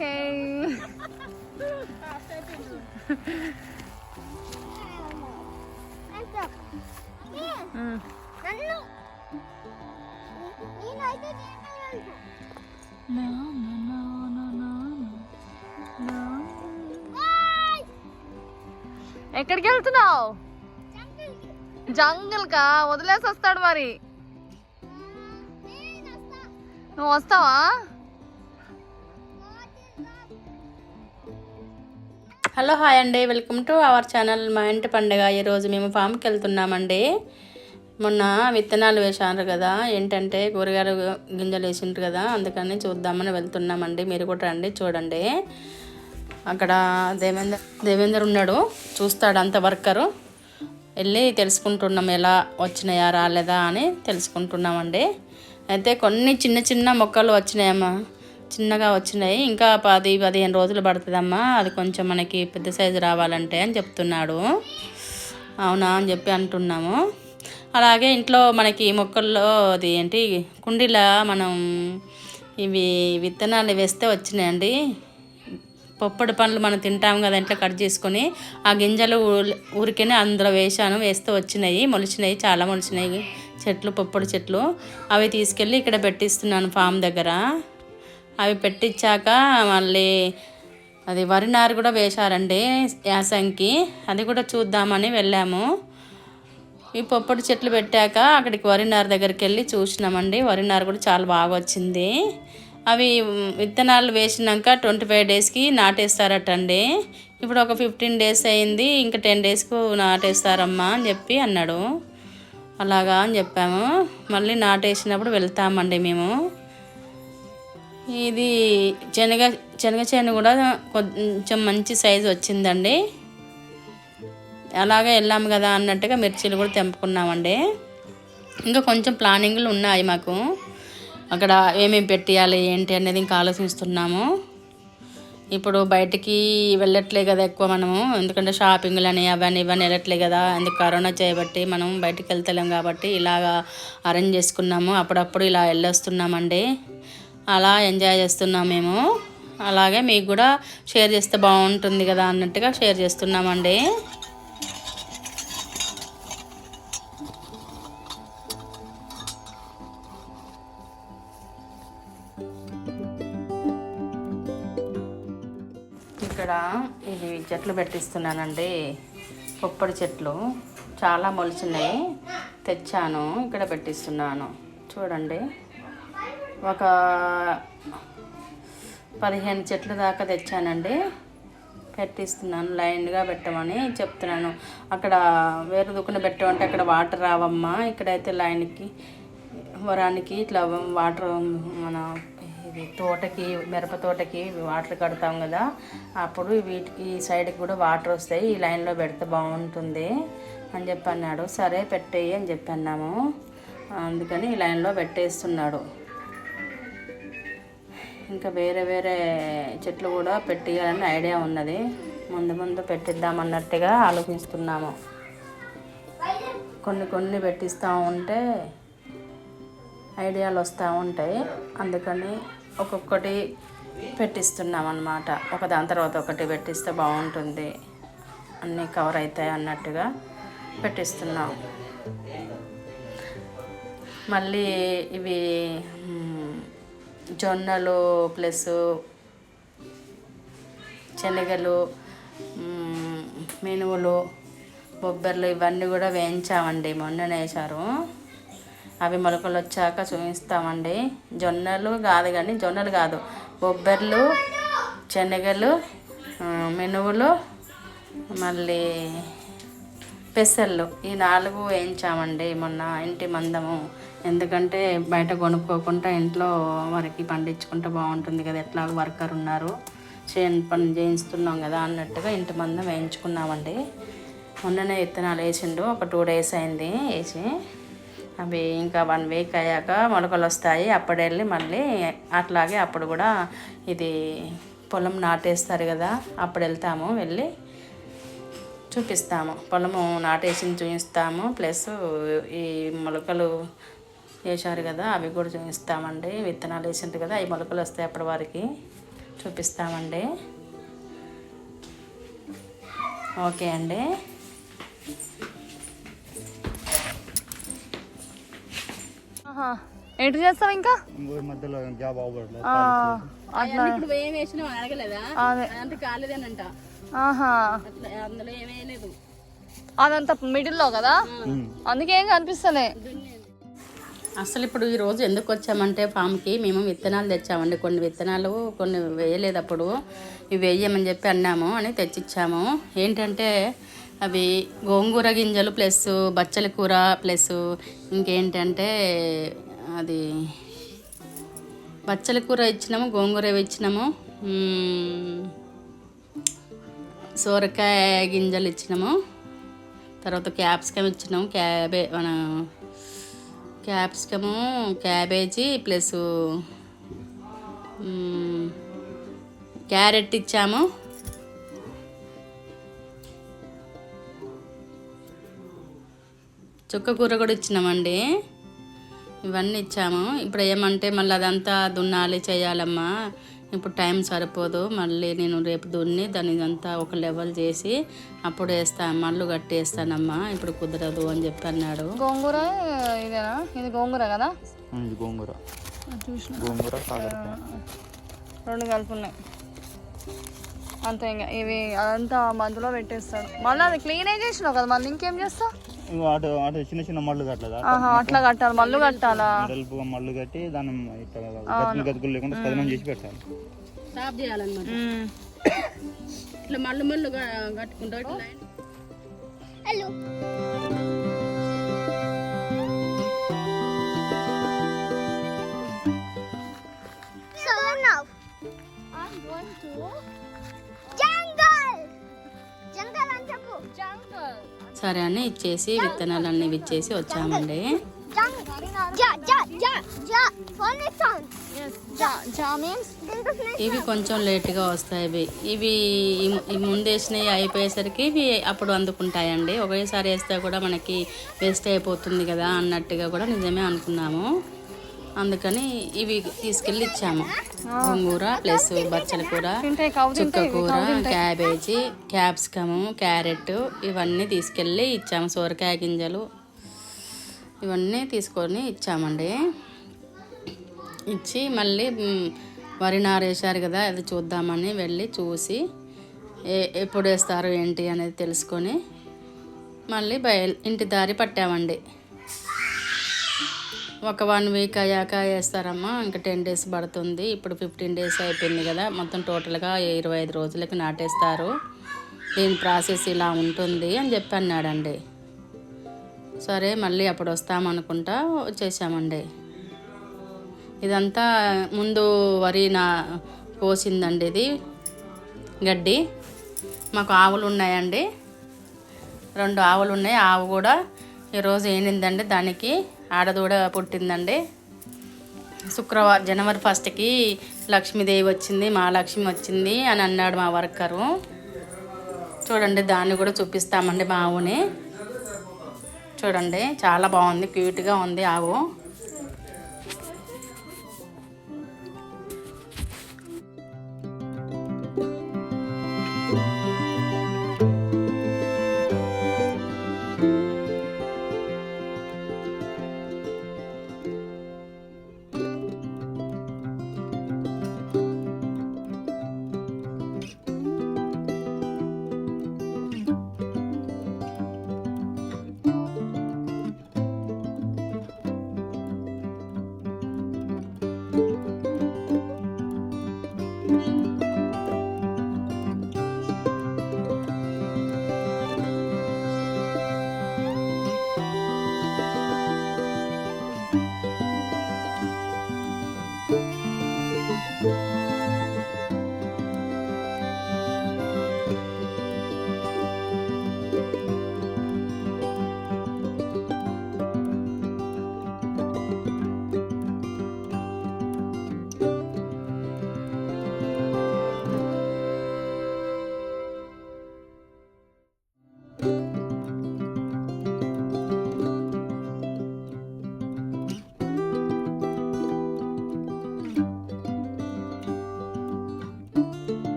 Okay నన్ను నేనైతే చేయగలను. ఓయ్! ఎక్కడికి వెళ్తున్నావు. జంగల్ కా వదిలేసి వస్తాడు మరి. నువ్వు వస్తావా హలో హాయ్ అండి వెల్కమ్ టు అవర్ ఛానల్ మా ఇంటి పండుగ ఈరోజు మేము ఫామ్కి వెళ్తున్నామండి. మొన్న విత్తనాలు వేశారు కదా ఏంటంటే కూరగాయలు గింజలు వేసిండ్రు కదా అందుకని చూద్దామని వెళ్తున్నామండి. మీరు కూడా రండి చూడండి. అక్కడ దేవేందర్ దేవేందర్ ఉన్నాడు చూస్తాడు అంత వర్కరు. వెళ్ళి తెలుసుకుంటున్నాం ఎలా వచ్చినాయా రాలేదా అని తెలుసుకుంటున్నామండి. అయితే కొన్ని చిన్న చిన్న మొక్కలు వచ్చినాయమ్మా. చిన్నగా వచ్చినాయి. ఇంకా పది పదిహేను రోజులు పడుతుందమ్మా. అది కొంచెం మనకి పెద్ద సైజు రావాలంటే అని చెప్తున్నాడు. అవునా అని చెప్పి అంటున్నాము. అలాగే ఇంట్లో మనకి మొక్కల్లో అది ఏంటి కుండీలో మనం ఇవి విత్తనాలు వేస్తే వచ్చినాయండి. పొప్పడి పండ్లు మనం తింటాం కదా ఇంట్లో కట్ చేసుకొని ఆ గింజలు ఊరికే ఊరికేనే అందులో వేశాను. వేస్తే వచ్చినాయి మొలిచినాయి చాలా మొలిచినాయి. చెట్లు పొప్పడి చెట్లు. అవి తీసుకెళ్ళి ఇక్కడ పెట్టిస్తున్నాను ఫామ్ దగ్గర. అవి పెట్టించాక మళ్ళీ అది వరి నారు కూడా వేశారండి యాసంకి. అది కూడా చూద్దామని వెళ్ళాము. ఈ పొప్పటి చెట్లు పెట్టాక అక్కడికి వరినారు దగ్గరికి వెళ్ళి చూసినామండి. వరినారు కూడా చాలా బాగా వచ్చింది. అవి విత్తనాలు వేసినాక ట్వంటీ ఫైవ్ డేస్కి నాటేస్తారటండి. ఇప్పుడు ఒక ఫిఫ్టీన్ డేస్ అయింది. ఇంకా టెన్ డేస్కు నాటేస్తారమ్మా అని చెప్పి అన్నాడు. అలాగా అని చెప్పాము. మళ్ళీ నాటేసినప్పుడు వెళ్తామండి మేము. ఇది శనగ శనగ చేను కూడా కొంచెం మంచి సైజు వచ్చిందండి. అలాగే వెళ్ళాము కదా అన్నట్టుగా మిర్చీలు కూడా తెంపుకున్నామండి. ఇంకా కొంచెం ప్లానింగ్లు ఉన్నాయి మాకు. అక్కడ ఏమేమి పెట్టియాలి ఏంటి అనేది ఇంకా ఆలోచిస్తున్నాము. ఇప్పుడు బయటికి వెళ్ళట్లే కదా ఎక్కువ మనము. ఎందుకంటే షాపింగ్లు అని అవన్నీ ఇవన్నీ వెళ్ళట్లే కదా. ఎందుకు కరోనా చేయబట్టి మనం బయటికి వెళ్తలేం కాబట్టి ఇలాగా అరేంజ్ చేసుకున్నాము. అప్పుడప్పుడు ఇలా వెళ్ళొస్తున్నామండి. అలా ఎంజాయ్ చేస్తున్నాం మేము. అలాగే మీకు కూడా షేర్ చేస్తే బాగుంటుంది కదా అన్నట్టుగా షేర్ చేస్తున్నామండి. ఇక్కడ ఇది చెట్లు పెట్టిస్తున్నానండి. పొప్పడి చెట్లు. చాలా మొలిచినాయి తెచ్చాను. ఇక్కడ పెట్టిస్తున్నాను. చూడండి. ఒక పదిహేను చెట్లు దాకా తెచ్చానండి. పెట్టిస్తున్నాను లైన్గా పెట్టమని చెప్తున్నాను. అక్కడ వేరే దుక్కున పెట్టమంటే అక్కడ వాటర్ రావమ్మా. ఇక్కడైతే లైన్కి వరానికి ఇట్లా వాటర్ మన ఇది తోటకి మిరప తోటకి వాటర్ కడతాం కదా. అప్పుడు వీటికి ఈ సైడ్కి కూడా వాటర్ వస్తాయి. ఈ లైన్లో పెడితే బాగుంటుంది అని చెప్పి అన్నాడు సరే పెట్టేయి అని చెప్పన్నాము. అందుకని ఈ లైన్లో పెట్టేస్తున్నాడు. ఇంకా వేరే వేరే చెట్లు కూడా పెట్టియాలని ఐడియా ఉన్నది. ముందు ముందు పెట్టిద్దామన్నట్టుగా ఆలోచిస్తున్నాము. కొన్ని కొన్ని పెట్టిస్తూ ఉంటే ఐడియాలు వస్తూ ఉంటాయి. అందుకని ఒక్కొక్కటి పెట్టిస్తున్నాం అన్నమాట ఒక దాని తర్వాత ఒకటి పెట్టిస్తే బాగుంటుంది. అన్నీ కవర్ అవుతాయి అన్నట్టుగా పెట్టిస్తున్నాం. మళ్ళీ ఇవి జొన్నలు ప్లస్ శనగలు మినుములు బొబ్బర్లు ఇవన్నీ కూడా వేయించామండి మొన్ననే వేశారు. అవి మొలకలు వచ్చాక చూపిస్తామండి. జొన్నలు కాదు కానీ జొన్నలు కాదు బొబ్బర్లు శనగలు మినువులు మళ్ళీ పెసర్లు ఈ నాలుగు వేయించామండి మొన్న ఇంటి మందము. ఎందుకంటే బయట కొనుక్కోకుండా ఇంట్లో వరకు పండించుకుంటే బాగుంటుంది కదా ఎట్లా వర్కర్ ఉన్నారు. చేను పని చేయిస్తున్నాం కదా అన్నట్టుగా ఇంటి మందం వేయించుకున్నామండి. మొన్ననే విత్తనాలు వేసిండు ఒక టూ డేస్ అయింది వేసి. అవి ఇంకా వన్ వీక్ అయ్యాక మొలకలు వస్తాయి అప్పుడు వెళ్ళి మళ్ళీ అట్లాగే అప్పుడు కూడా ఇది పొలం నాటేస్తారు కదా అప్పుడు వెళ్తాము వెళ్ళి చూపిస్తాము. పొలము నాటేసి చూపిస్తాము ప్లస్ ఈ మొలకలు వేశారు కదా అవి కూడా చూపిస్తామండి. విత్తనాలు వేసింది కదా అవి మొలకలు వస్తాయి అప్పటి వారికి. చూపిస్తామండి. ఓకే అండి. ఆహా. ఏంటి చేస్తావు ఇంకా? మధ్యలో ఆ, అట్లా. ఇప్పుడు ఏం వేసినా అడగలేదా? అంటే కాలేదేనంట. ఆహా. అందులో అదంతా మిడిల్లో కదా? అందుకే ఏం కనిపిస్తలే. అసలు ఇప్పుడు ఈరోజు ఎందుకు వచ్చామంటే ఫామ్కి మేము విత్తనాలు తెచ్చామండి. కొన్ని విత్తనాలు కొన్ని వేయలేదు అప్పుడు ఇవి వేయమని చెప్పి అన్నాము అని తెచ్చిచ్చాము. ఏంటంటే అవి గోంగూర గింజలు ప్లస్ బచ్చల కూర ప్లస్ ఇంకేంటంటే అది బచ్చల కూర ఇచ్చినాము గోంగూర ఇచ్చినాము. సోరకాయ గింజలు ఇచ్చినాము. తర్వాత క్యాప్సికమ్ ఇచ్చినాము. క్యాబే మన క్యాప్సికము క్యాబేజీ ప్లస్ క్యారెట్ ఇచ్చాము. చుక్క కూర కూడా ఇచ్చినామండి. ఇవన్నీ ఇచ్చాము. ఇప్పుడు ఏమంటే మళ్ళీ అదంతా దున్నాలి చేయాలమ్మా. ఇప్పుడు టైం సరిపోదు. మళ్ళీ నేను రేపు దున్ని దాన్ని అంతా ఒక లెవెల్ చేసి అప్పుడు వేస్తా మళ్ళీ కట్టి వేస్తానమ్మా ఇప్పుడు కుదరదు అని చెప్పి అన్నాడు. గోంగూర ఇదేనా? ఇది గోంగూర కదా? ఇది గోంగూర. గోంగూర రెండు కలిపి ఉన్నాయి అంతే ఇంకా. ఇవి అదంతా మందులో పెట్టేస్తాడు మళ్ళీ అది క్లీన్ అయి చేసినావు కదా? మళ్ళీ ఇంకేం చేస్తావు? అటు అటు చిన్న చిన్న మళ్ళు కట్టలేదా? అట్లా కట్టాలి. మళ్ళీ కట్టాలా. వెడల్పుగా మళ్ళు కట్టి దాన్ని ఇట్లా గతుకులు లేకుండా కథనం చేసి పెట్టాలి. స్టాప్ చేయాలన్నమాట. ఇట్లా మళ్ళు మళ్ళు కట్టుకుంటా hello. So now I'm going to jungle. Jungle అని చెప్పు. Jungle. సరే అని ఇచ్చేసి విత్తనాలన్నీ ఇచ్చేసి వచ్చామండి. ఇవి కొంచెం లేట్గా వస్తాయి ఇవి. ఇవి ముందేసినవి అయిపోయేసరికి ఇవి అప్పుడు అందుకుంటాయండి. ఒకేసారి వేస్తే కూడా మనకి వేస్ట్ అయిపోతుంది కదా అన్నట్టుగా కూడా నిజమే అనుకున్నాము. అందుకని ఇవి తీసుకెళ్ళి ఇచ్చాము. గోంగూర ప్లస్ బచ్చల కూర చుక్క కూర క్యాబేజీ క్యాప్సికము క్యారెట్ ఇవన్నీ తీసుకెళ్ళి ఇచ్చాము. సోరకాయ గింజలు ఇవన్నీ తీసుకొని ఇచ్చామండి. ఇచ్చి మళ్ళీ వరి నారు వేశారు కదా అది చూద్దామని వెళ్ళి చూసి ఏ ఎప్పుడు వేస్తారు ఏంటి అనేది తెలుసుకొని మళ్ళీ బయలు ఇంటి దారి పట్టామండి. ఒక వన్ వీక్ అయ్యాక వేస్తారమ్మా. ఇంకా టెన్ డేస్ పడుతుంది. ఇప్పుడు ఫిఫ్టీన్ డేస్ అయిపోయింది కదా. మొత్తం టోటల్గా ఇరవై ఐదు రోజులకి నాటేస్తారు. దీని ప్రాసెస్ ఇలా ఉంటుంది అని చెప్పి అన్నాడండి. సరే మళ్ళీ అప్పుడు వస్తామనుకుంటా వచ్చేసామండి ఇదంతా ముందు వరి నా కోసిందండి ఇది. గడ్డి. మాకు ఆవులు ఉన్నాయండి. రెండు ఆవులు ఉన్నాయి. ఆవు కూడా ఈరోజు ఏనిందండి దానికి ఆడదూడ పుట్టిందండి. శుక్రవారం జనవరి ఫస్ట్కి లక్ష్మీదేవి వచ్చింది మా లక్ష్మి వచ్చింది అని అన్నాడు మా వర్కరు. చూడండి దాన్ని కూడా చూపిస్తామండి మా ఆవుని. చూడండి చాలా బాగుంది క్యూట్గా ఉంది ఆవు.